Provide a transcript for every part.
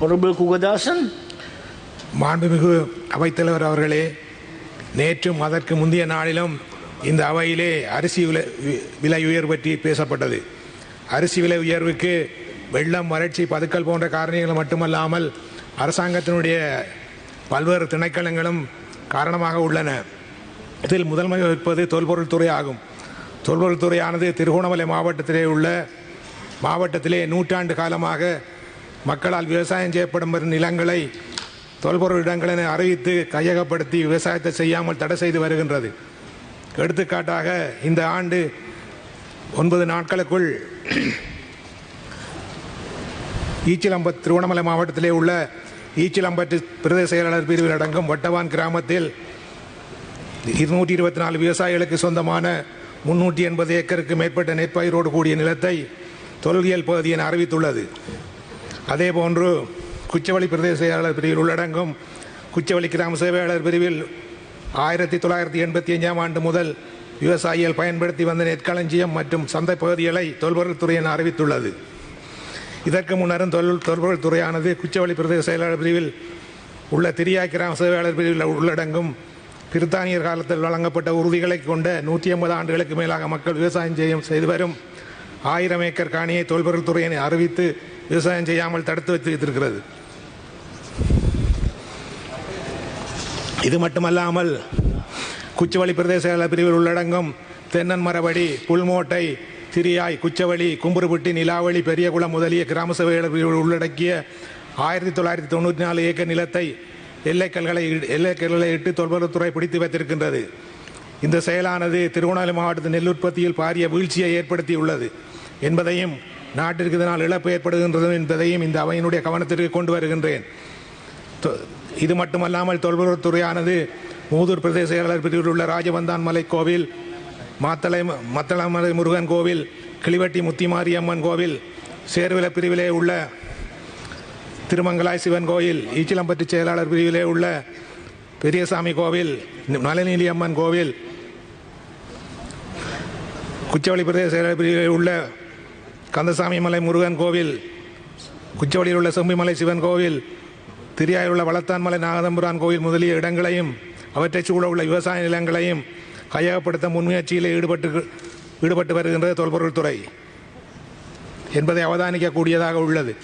Honorable Kugathasan? மாண்புமிகு அவைத்தலைவர் அவர்களே நேற்றும் அதற்கு முந்தைய நாளிலும் இந்த அவையிலே அரிசி விலை விலை உயர்வு பற்றி பேசப்பட்டது. அரிசி விலை உயர்வுக்கு வெள்ளம் வறட்சி பதுக்கல் போன்ற காரணிகள் மட்டுமல்லாமல் அரசாங்கத்தினுடைய பல்வேறு திணைக்களங்களும் காரணமாக உள்ளன. இதில் முதன்மை வகிப்பது தொல்பொருள் துறை ஆகும். தொல்பொருள் துறையானது திருகோணமலை மாவட்டத்திலே உள்ள மாவட்டத்திலே நூற்றாண்டு காலமாக மக்களால் விவசாயம் செய்யப்படும் வரும் நிலங்களை தொல்பொருள் இடங்கள் என அறிவித்து கையகப்படுத்தி விவசாயத்தை செய்யாமல் தடை செய்து வருகின்றது. எடுத்துக்காட்டாக இந்த ஆண்டு ஒன்பது நாட்களுக்குள் ஈச்சிலம்பத் திருவண்ணாமலை மாவட்டத்திலே உள்ள ஈச்சிலம்பட்டு பிரதேச செயலாளர் பிரிவில் அடங்கும் வட்டவான் கிராமத்தில் இருநூற்றி இருபத்தி நாலு விவசாயிகளுக்கு சொந்தமான முன்னூற்றி எண்பது ஏக்கருக்கு மேற்பட்ட நெற்பயிரோடு கூடிய நிலத்தை தொல்லியல் பகுதி என அதே போன்று குச்சவெளி பிரதேச செயலாளர் பிரிவில் உள்ளடங்கும் குச்சவெளி கிராம சேவையாளர் பிரிவில் ஆயிரத்தி தொள்ளாயிரத்தி எண்பத்தி அஞ்சாம் ஆண்டு முதல் விவசாயிகள் பயன்படுத்தி வந்த நெற்களஞ்சியம் மற்றும் சந்தை பகுதிகளை தொல்பொருள் துறையின் அறிவித்துள்ளது. இதற்கு முன்னரும் தொல் தொல்பொருள் துறையானது குச்சவெளி பிரதேச செயலாளர் பிரிவில் உள்ள திரியா கிராம சேவையாளர் பிரிவில் உள்ளடங்கும் பிரித்தானியர் காலத்தில் வழங்கப்பட்ட உறுதிகளை கொண்ட நூற்றி ஐம்பது ஆண்டுகளுக்கு மேலாக மக்கள் விவசாயம் செய்யும் செய்து வரும் ஆயிரம் ஏக்கர் காணியை தொல்பொருள் துறையினை அறிவித்து விவசாயம் செய்யாமல் தடுத்து வைத்து வைத்திருக்கிறது. இது மட்டுமல்லாமல் குச்சவழி பிரதேச பிரிவில் உள்ளடங்கும் தென்னன் மரவடி புல்மோட்டை திரியாய் குச்சவழி கும்புருபுட்டி நிலாவளி பெரியகுளம் முதலிய கிராம சபைகள் பிரிவுகள் உள்ளடக்கிய ஆயிரத்தி தொள்ளாயிரத்தி தொண்ணூற்றி நாலு ஏக்கர் நிலத்தை எல்லைக்கல்களை எல்லைக்கல்களை இட்டு தொல்பொருத்துறை பிடித்து வைத்திருக்கின்றது. இந்த செயலானது திருவண்ணாமலை மாவட்டத்தின் நெல் உற்பத்தியில் பாரிய வீழ்ச்சியை ஏற்படுத்தியுள்ளது என்பதையும் நாட்டிற்கு இதனால் இழப்பு ஏற்படுகின்றது என்பதையும் இந்த அவையினுடைய கவனத்திற்கு கொண்டு வருகின்றேன். இது மட்டுமல்லாமல் தொல்பொருள் துறையானது மூதூர் பிரதேச செயலாளர் பிரிவில் உள்ள ராஜவந்தான் மலை கோவில் மாத்தளை மத்தளமலை முருகன் கோவில் கிளிவட்டி முத்திமாரியம்மன் கோவில் சேர்வில பிரிவிலே உள்ள திருமங்கலாய் சிவன் கோயில் ஈச்சிலம்பட்டி செயலாளர் பிரிவிலே உள்ள பெரியசாமி கோவில் நலநீலி அம்மன் கோவில் குச்சவெளி பிரதேச செயலாளர் பிரிவிலே உள்ள கந்தசாமி மலை முருகன் கோவில் குச்சவெளியில் உள்ள செம்பிமலை சிவன் கோவில் திரியாயில் உள்ள வளத்தான்மலை நாகதம்புரான் கோயில் முதலிய இடங்களையும் அவற்றைச் சூழ உள்ள விவசாய நிலங்களையும் கையகப்படுத்த முன்முயற்சியில் ஈடுபட்டு ஈடுபட்டு வருகின்றது தொல்பொருள் துறை என்பதை அவதானிக்கக்கூடியதாக உள்ளது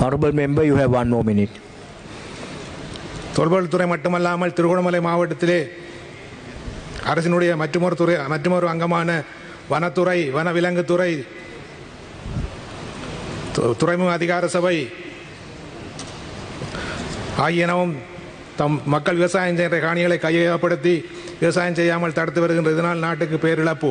Honorable member, you have one more minute. தொல்பொருள் துறை மட்டுமல்லாமல் திருகோணமலை மாவட்டத்திலே அரசினுடைய மற்றுமொரு துறை மற்றுமொரு அங்கமான வனத்துறை வனவிலங்குத்துறை துறைமுக அதிகார சபை ஆகியனவும் தம் மக்கள் விவசாயம் செய்கிற காணிகளை கையகப்படுத்தி விவசாயம் செய்யாமல் தடுத்து வருகின்ற இதனால் நாட்டுக்கு பேரிழப்பு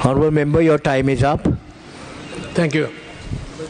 Honorable member, your time is up. Thank you